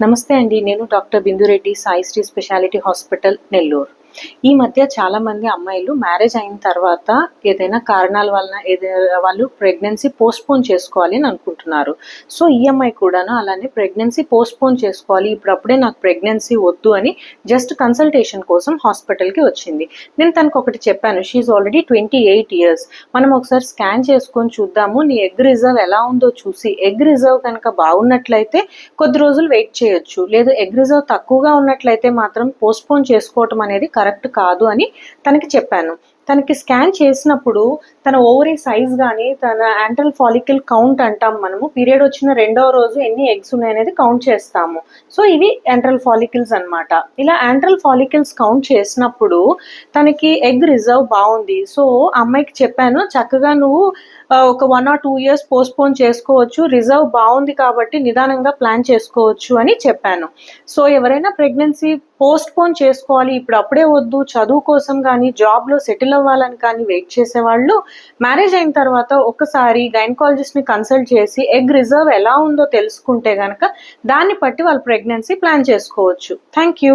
నమస్తే అండి నేను doctor Bindu Reddy Sai Sri specialty hospital Nellore. ఈ మధ్య చాలా మంది అమ్మాయిలు మ్యారేజ్ అయిన తర్వాత ఏదైనా కారణాల వలన ఏదైనా వాళ్ళు ప్రెగ్నెన్సీ పోస్ట్పోన్ చేసుకోవాలి అని అనుకుంటున్నారు. సో ఈ అమ్మాయి కూడాను అలానే ప్రెగ్నెన్సీ పోస్ట్పోన్ చేసుకోవాలి ఇప్పుడప్పుడే నాకు ప్రెగ్నెన్సీ వద్దు అని జస్ట్ కన్సల్టేషన్ కోసం హాస్పిటల్కి వచ్చింది. నేను తనకు ఒకటి చెప్పాను she already twenty eight years మనం ఒకసారి స్కాన్ చేసుకొని చూద్దాము. నీ ఎగ్ రిజర్వ్ ఎలా ఉందో చూసి. ఎగ్ రిజర్వ్ కనుక బాగున్నట్లయితే కొద్ది రోజులు వెయిట్ చేయొచ్చు. లేదు ఎగ్ రిజర్వ్ తక్కువగా ఉన్నట్లయితే మాత్రం పోస్ట్పోన్ చేసుకోవటం అనేది కరెక్ట్ కాదు అని తనకి చెప్పాను. తనకి స్కాన్ చేసినప్పుడు తన ఓవరీ సైజ్ కానీ తన యాంటల్ ఫాలికల్ కౌంట్ అంటాం మనము. పీరియడ్ వచ్చిన రెండవ రోజు ఎన్ని ఎగ్స్ ఉన్నాయనేది కౌంట్ చేస్తాము. సో ఇవి యాంట్రల్ ఫాలికల్స్ అన్నమాట. ఇలా యాంట్రల్ ఫాలికల్స్ కౌంట్ చేసినప్పుడు తనకి ఎగ్ రిజర్వ్ బాగుంది. సో అమ్మాయికి చెప్పాను చక్కగా నువ్వు ఒక one or two years postpone చేసుకోవచ్చు. రిజర్వ్ బాగుంది కాబట్టి నిదానంగా ప్లాన్ చేసుకోవచ్చు అని చెప్పాను. సో ఎవరైనా ప్రెగ్నెన్సీ పోస్ట్పోన్ చేసుకోవాలి ఇప్పుడు అప్పుడే వద్దు. చదువు కోసం కానీ జాబ్లో సెటిల్ అవ్వాలని కానీ వెయిట్ చేసేవాళ్ళు మ్యారేజ్ అయిన తర్వాత ఒకసారి గైనకాలజిస్ట్ని కన్సల్ట్ చేసి ఎగ్ రిజర్వ్ ఎలా ఉందో తెలుసుకుంటే గనక దాన్ని బట్టి వాళ్ళు ప్రెగ్నెన్సీ ప్లాన్ చేసుకోవచ్చు. Thank you.